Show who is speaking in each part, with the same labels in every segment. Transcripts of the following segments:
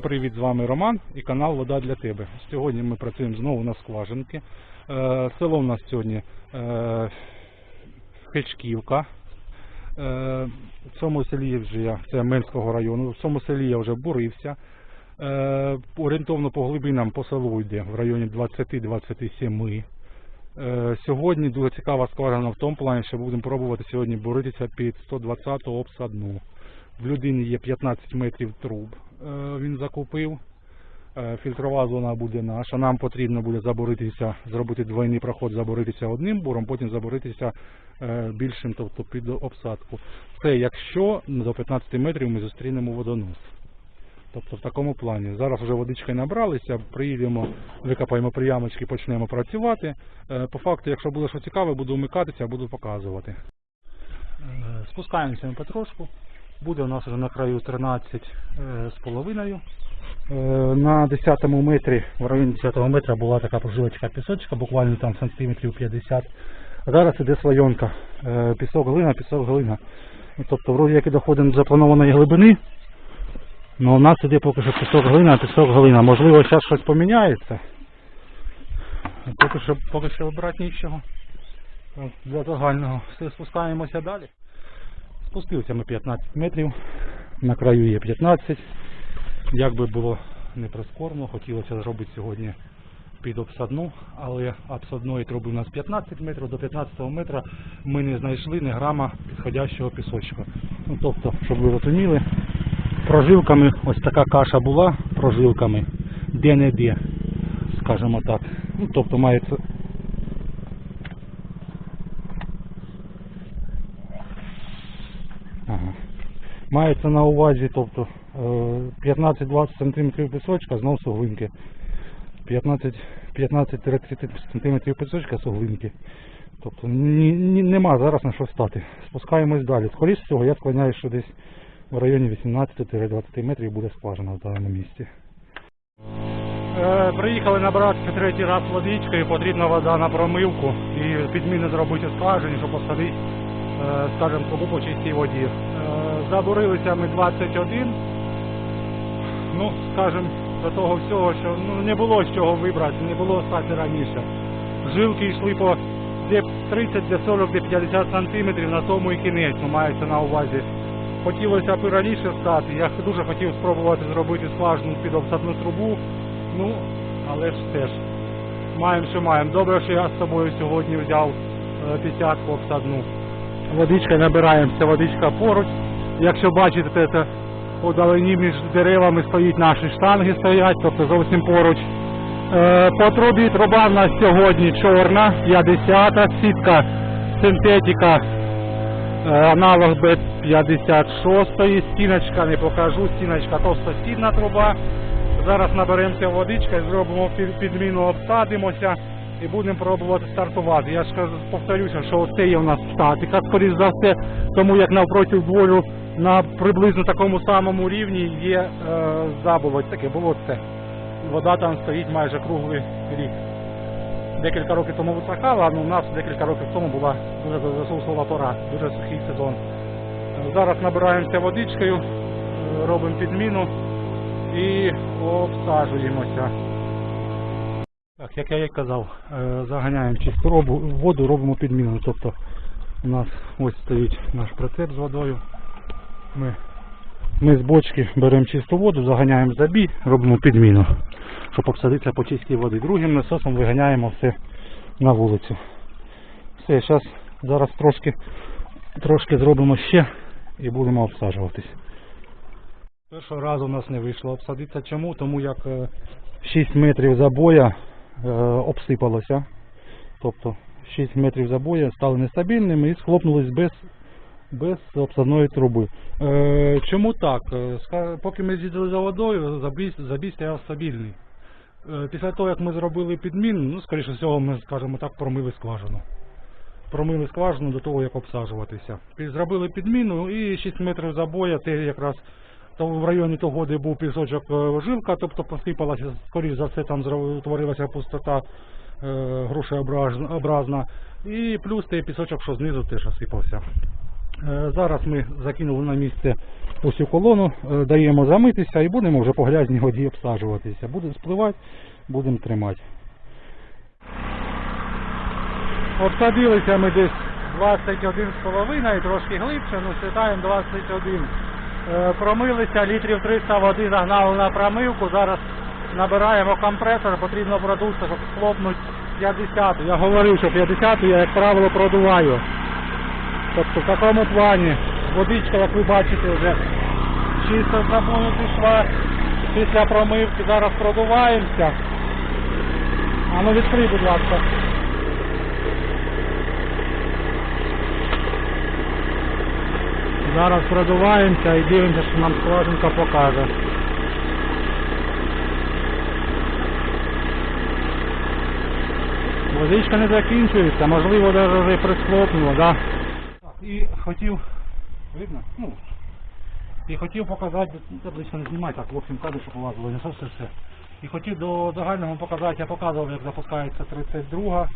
Speaker 1: Всім привіт, з вами Роман і канал Вода для тебе. Сьогодні ми працюємо знову на скважинки. Е, Село у нас сьогодні е, Хечківка. Е, В цьому селі вже я, це Менського району, в цьому селі я вже бурився. Е, Орієнтовно по глибинам по селу йде в районі 20-27. Е, Сьогодні дуже цікава скважина в тому плані, що будемо пробувати сьогодні боротися під 120 обсадну. В людині є 15 метрів труб. Е, Він закупив. Е, Фільтрова зона буде наша. Нам потрібно буде заборитися, зробити двойний проход, заборитися одним буром, потім заборитися е, більшим, тобто під обсадку. Це якщо до 15 метрів ми зустрінемо водонос. Тобто в такому плані. Зараз вже водички набралися, приїдемо, викопаємо приямочки, почнемо працювати. По факту, якщо буде що цікаве, буду вмикатися, буду показувати. Спускаємося потрошку. Буде у нас вже на краю 13 е. Е, На 10 метрі, в районі 10 метра була така прожилочка пісочка, буквально там сантиметрів 50. А зараз іде слойонка. Е, Пісок глина, пісок глина. Ну, Тобто, вроді як і доходимо до запланованої глибини, але у нас іде поки що пісок глина, пісок глина. Можливо, зараз щось поміняється. Поки що, поки що вибирати нічого. Для загального. Все, спускаємося далі. Спустився ми 15 метрів, на краю є 15. Як би було не прискорбно, хотілося зробити сьогодні під обсадну, але обсадної труби у нас 15 метрів, до 15 метра ми не знайшли ні грама підходящого пісочка. Ну, тобто, щоб ви розуміли, прожилками ось така каша була, прожилками де-не-де, скажімо так. Ну, тобто мається Мається на увазі, тобто е, 15-20 см пісочка, знов суглинки. 15 15-30 см пісочка суглинки. Тобто ні, ні, нема зараз на що стати. Спускаємось далі. Скоріше всього, я склоняюсь, що десь в районі 18-20 метрів буде скважина в даному місці. Е, приїхали набратися третій раз водичкою, потрібна вода на промивку і підміни зробити скважині, щоб посадити, е, скажімо, трубу по чистій воді. Е, забурилися ми 21. Ну, скажімо, до того всього, що ну, не було з чого вибрати, не було стати раніше. Жилки йшли по де 30, де 40, де 50 сантиметрів, на тому і кінець, ну, мається на увазі. Хотілося б раніше стати. Я дуже хотів спробувати зробити скважину під обсадну трубу. Ну, але ж теж. Маємо, що маємо. Добре, що я з собою сьогодні взяв е, п'ятдесятку обсадну. Водичка набираємося, водичка поруч. Якщо бачите, це у далині між деревами стоїть наші штанги стоять, тобто зовсім поруч. Е, По трубі труба в нас сьогодні чорна, 50 сітка синтетика, е, аналог Б56, стіночка не покажу, стіночка товстостінна труба. Зараз наберемося водичка, зробимо підміну, обсадимося і будемо пробувати стартувати. Я ж повторюся, що оце є у нас статика, скоріш за все, тому як навпроти двору на приблизно такому самому рівні є е, заболоть, таке болотце. Вода там стоїть майже круглий рік. Декілька років тому висохала, але у нас декілька років тому була дуже пора, дуже сухий сезон. Зараз набираємося водичкою, е, робимо підміну і обсаджуємося. Так, як я і казав, е, заганяємо чисту робу, воду, робимо підміну. Тобто у нас ось стоїть наш прицеп з водою. Ми, ми з бочки беремо чисту воду, заганяємо забій, робимо підміну, щоб обсадитися по чистій воді. Другим насосом виганяємо все на вулицю. Все, зараз, зараз трошки, трошки зробимо ще і будемо обсаджуватись. Першого разу у нас не вийшло обсадитися. Чому? Тому як е, 6 метрів забоя е, обсипалося. Тобто 6 метрів забоя стали нестабільними і схлопнулись без, без обсадної труби. Е, чому так? Е, Поки ми з'їздили за водою, забій, забій стояв стабільний. Е, після того, як ми зробили підміну, ну, скоріше всього, ми, скажімо так, промили скважину. Промили скважину до того, як обсаджуватися. Зробили підміну і 6 метрів забоя, це якраз то в районі того, де був пісочок е, жилка, тобто посипалася, скоріш за все там утворилася пустота е, грушеобразна. І плюс той пісочок, що знизу теж осипався. Е, Зараз ми закинули на місце цю колону, даємо замитися і будемо вже по грязній воді обсаджуватися. Буде спливати, будемо тримати. Обсадилися ми десь 21,5, і трошки глибше, ну світаємо 21. Е, Промилися, літрів 300 води загнали на промивку. Зараз набираємо компресор, потрібно продутися, щоб схлопнути 50. Я говорив, що 50 я, як правило, продуваю. Тобто в такому плані водичка, як ви бачите, вже чисто з набою пішла. Після промивки зараз продуваємося. А ну відкрий, будь ласка. Зараз продуваємося і дивимося, що нам складинка покаже. Водичка не закінчується, можливо, навіть вже присхлопнуло, да? І хотів, видно? Ну, і хотів показати, табличка не знімай, так, в общем, кадр, щоб полазило, не все все. І хотів до загального показати, я показував, як запускається 32 ну, та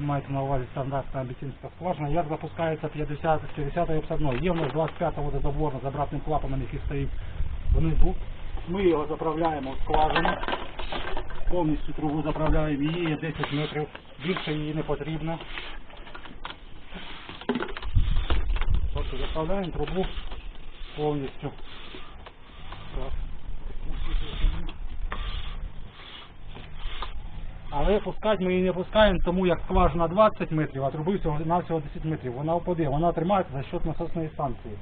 Speaker 1: мається на увазі стандартна абітінська скважина, як запускається 50, 50 обсадно. Є в нас 25 водозаборна з обратним клапаном, який стоїть внизу. Ми його заправляємо в скважину, повністю трубу заправляємо, її є 10 метрів, більше її не потрібно. Тобто заправляємо трубу повністю. Так. Але пускати ми її не пускаємо, тому як скважина 20 метрів, а труби всього на всього 10 метрів. Вона впаде, вона тримається за счет насосної станції.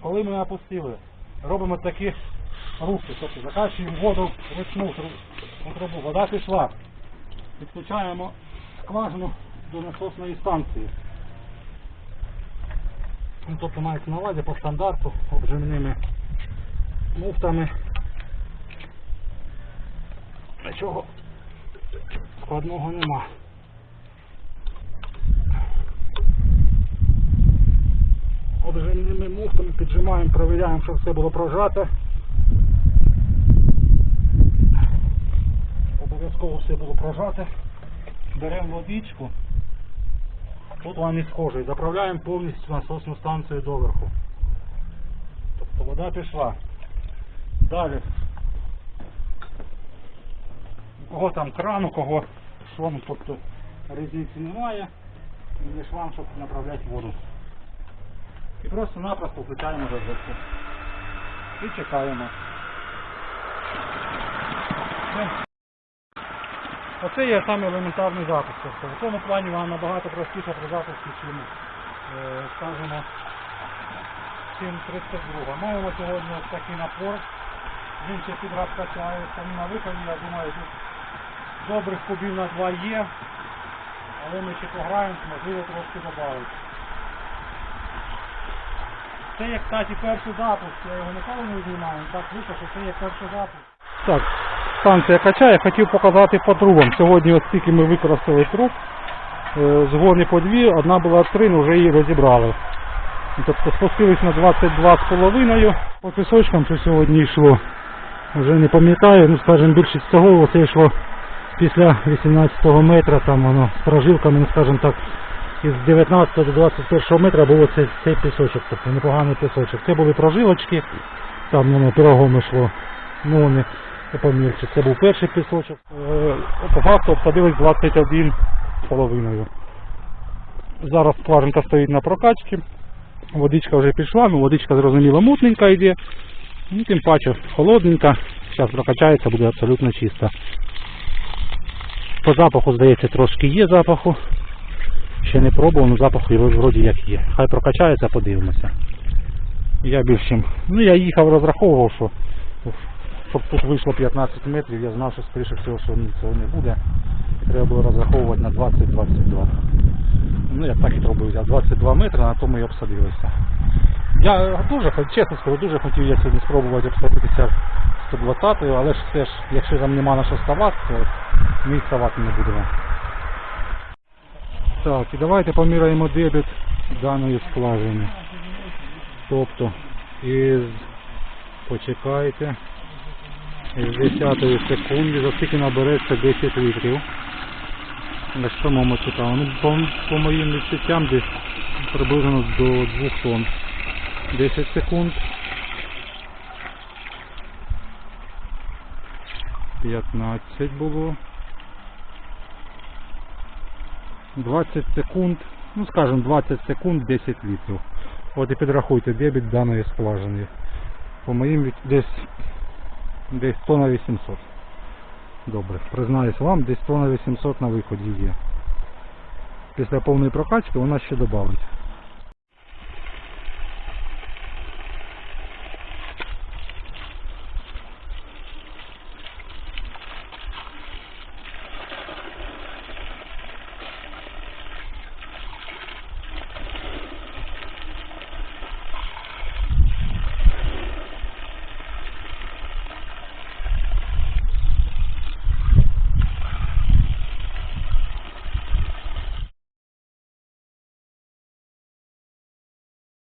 Speaker 1: Коли ми опустили, робимо такі рухи, тобто закачуємо воду в ручну у трубу, вода пішла. Підключаємо скважину до насосної станції. Ну, тобто мається на увазі по стандарту обжимними муфтами. Нічого складного нема. Обжимними муфтами піджимаємо, провіряємо, щоб все було прожате. Обов'язково все було прожате. Беремо водичку. Тут вам із кожею. Заправляємо повністю насосну станцію доверху. Тобто вода пішла. Далі. Кого там кран, у кого що, ну, тобто різниці немає. І є шланг, щоб направляти воду. І просто-напросто включаємо розетку. І чекаємо. Оце є саме елементарний запуск. В цьому плані вона набагато простіша при запуску, чим, е, скажімо, чим 32. Маємо сьогодні такий напор. Він ще підраз качає, на виході, я думаю, тут добрих кубів на 2 є. Але ми ще пограємо, можливо трошки додати. Це як, кстати, перший запуск, я його ніколи не знімаю, так вийшло, що це є перший запуск. Так, станція качає, хотів показати по трубам. Сьогодні ось тільки ми використали труб, е, згони по дві, одна була три, але вже її розібрали. Тобто спустились на 22,5 по пісочкам, що сьогодні йшло. Вже не пам'ятаю, ну скажімо, більшість цього це йшло після 18 метра, там воно з ну скажімо так, із 19 до 21 метра було цей, цей пісочок, тобто непоганий пісочок. Це були прожилочки, там воно пирогом йшло, ну вони помірче. Це був перший пісочок. Е, По факту обсадились 21 половиною. Зараз скважинка стоїть на прокачці. Водичка вже пішла, ну водичка зрозуміло мутненька йде. Ну, тим паче холодненька. Зараз прокачається, буде абсолютно чиста. По запаху, здається, трошки є запаху. Ще не пробував, але запах його вроді як є. Хай прокачається, подивимося. Я більш. Ну я їхав, розраховував, що щоб тут вийшло 15 метрів, я знав, що скоріше всього, що цього не буде. Треба було розраховувати на 20-22. Ну я так і зробив, взяв 22 метри, на тому і обсадилися. Я дуже, чесно скажу, дуже хотів я сьогодні спробувати обсадитися 120 але ж все ж, якщо там нема на що ставати, то ми ставати не будемо. Так, і давайте поміряємо дебіт даної скважини. Тобто із почекайте. Із 10 секунди, за скільки набереться 10 літрів. На самому цікаво. Ну, по, по моїм відчуттям десь приблизно до 2 тонн. 10 секунд. 15 було. 20 секунд. Ну скажем 20 секунд 10 літрів. От і підрахуйте дебіт даної скважини. По моїм десь десь тонна 800. Добре, признаюсь вам, десь тонна 800 на виході є. Після повної прокачки вона ще додавить.